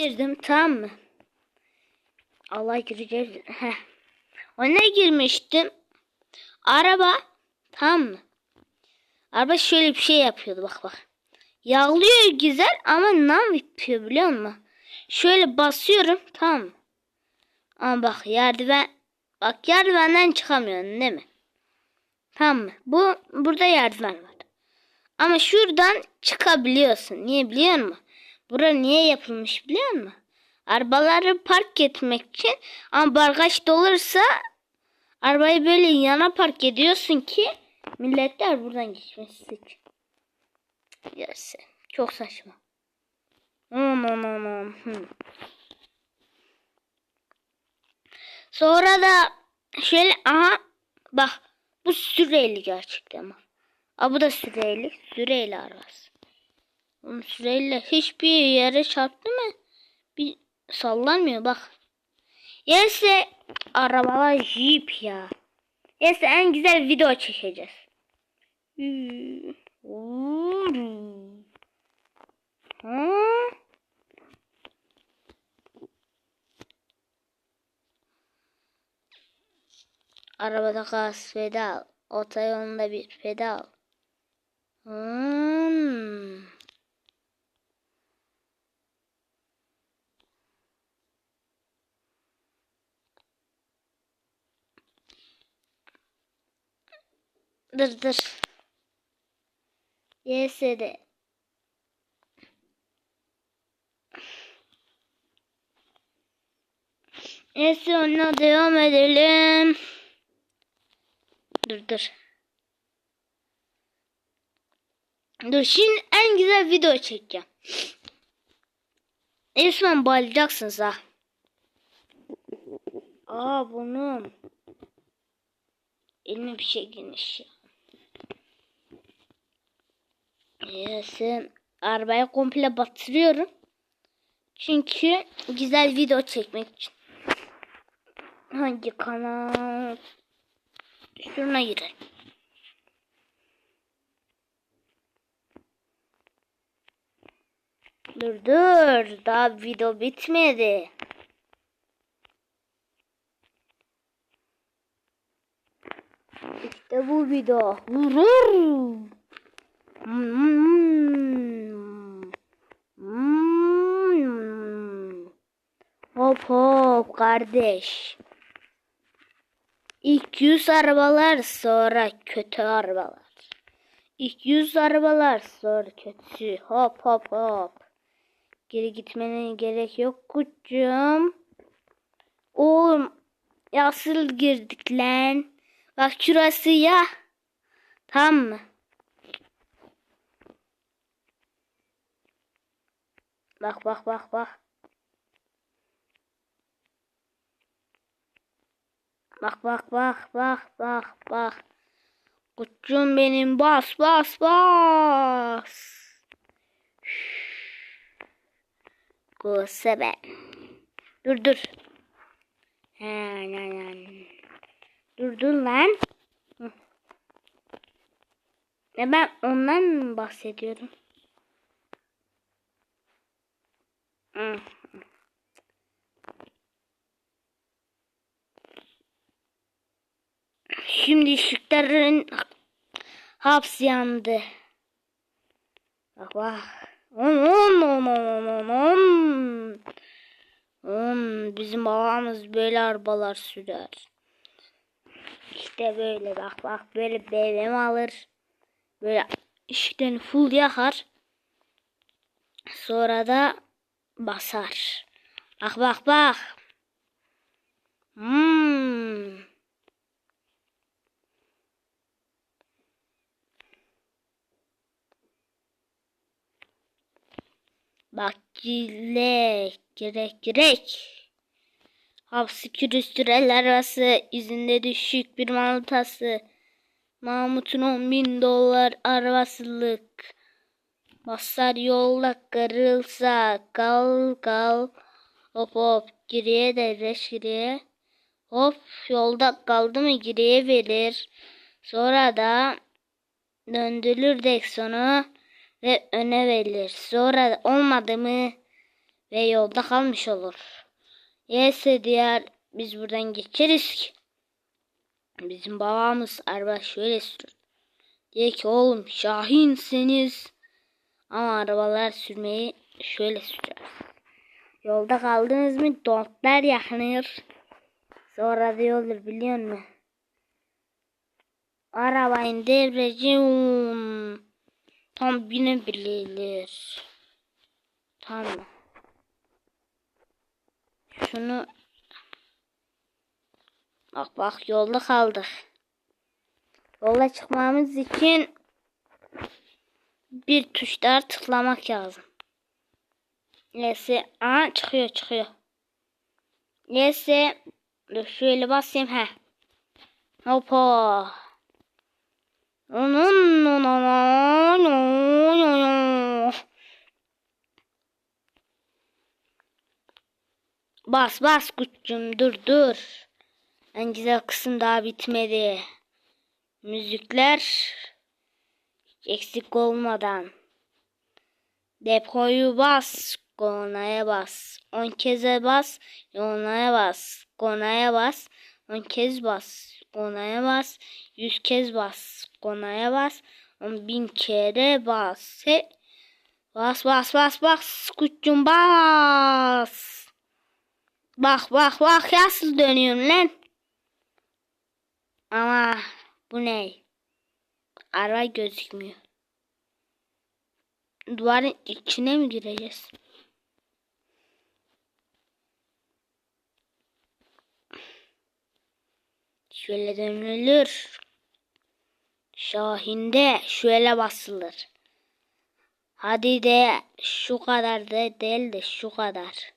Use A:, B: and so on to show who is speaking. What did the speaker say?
A: girdim tamam mı? Allah gireceğiz. Heh. O ne girmiştim? Araba tamam mı? Araba şöyle bir şey yapıyordu bak bak. Yağlıyor güzel ama ne yapıyor biliyor musun? Şöyle basıyorum tamam mı? Ama bak yerdiven bak yerdivenden çıkamıyorsun değil mi? Tamam mı? Bu burada yerdiven var. Ama şuradan çıkabiliyorsun. Niye biliyor musun? Bura niye yapılmış biliyor musun? Arabaları park etmek için ama bagaj dolursa arabayı böyle yana park ediyorsun ki milletler buradan geçmesi için. Yerse. Çok saçma. Aman aman aman. Sonra da şöyle aha bak bu süreli gerçekten bak. Aa, bu da süreli. Süreli arabası. Süreyle hiçbir yere çarptı mı? Bir sallanmıyor bak. Yerse arabalar jeep ya. Yerse en güzel video çekeceğiz. Ha? Arabada gaz pedal. Otoyolunda bir pedal. Hmm. Dır dır. YS'de. Neyse ona devam edelim. Dur dur. Dur şimdi en güzel video çekeceğim. Resmen bayılacaksınız ha. Aa bunun. Elime bir şey girmiş ya. Neyse. Arabayı komple batırıyorum. Çünkü güzel video çekmek için. Hangi kanal? Şuna girelim. Dur dur. Daha video bitmedi. İşte bu video. Vurur. Hop hop kardeş. İlk yüz arabalar sonra kötü arabalar. İlk yüz arabalar sonra kötü. Hop hop hop. Geri gitmene gerek yok kucum. Oğlum nasıl girdik lan? Bak şurası ya. Tamam mı? Bak bak bak bak. Bak bak bak bak bak bak. Kucum benim bas bas bas. Gose ben. Dur dur. Ha, na, na. Dur dur lan. Ne ben ondan mı bahsediyorum? Hı. Şimdi ışıkların hapsi yandı. Bak bak. On on on on on on. On bizim babamız böyle arabalar sürer. İşte böyle bak bak böyle BMW alır. Böyle ışıklarını full yakar. Sonra da basar. Bak bak bak. Hmm. Bak girek, girek, girek. Hapsi külüstürel arası, yüzünde düşük bir manutası. Mahmut'un on bin dolar arabasılık. Basar yolda karılsa, kal kal. Hop hop, geriye devreş geriye. Hop, yolda kaldı mı geriye verir. Sonra da döndürür direksiyonu ve öne verilir. Sonra olmadı mı Ve yolda kalmış olur. Yese diğer biz buradan geçeriz ki. Bizim babamız araba şöyle sürür. Diyor ki oğlum şahinseniz ama arabalar sürmeyi şöyle sürer. Yolda kaldınız mı dontlar yakınır. Sonra diyorlar biliyor musun? Arabayın devreci um, tam binebilir. Tamam. Şunu bak bak yolda kaldık. Yola çıkmamız için bir tuşlar tıklamak lazım. Neyse. Aha çıkıyor çıkıyor. Neyse. Dur şöyle basayım. he. Hoppa. Bas bas kuçum dur dur. En güzel kısım daha bitmedi. Müzikler eksik olmadan. Depoyu bas, konaya bas. On keze bas, konaya bas. Konaya bas, on kez bas. Konaya bas, yüz kez bas. Konaya bas, on bin kere bas. He. Bas bas bas bas, kuçum bas. Bak bak bak nasıl dönüyorum lan. Ama bu ne? Araba gözükmüyor. Duvarın içine mi gireceğiz? Şöyle dönülür. Şahinde şöyle basılır. Hadi de şu kadar da değil de şu kadar.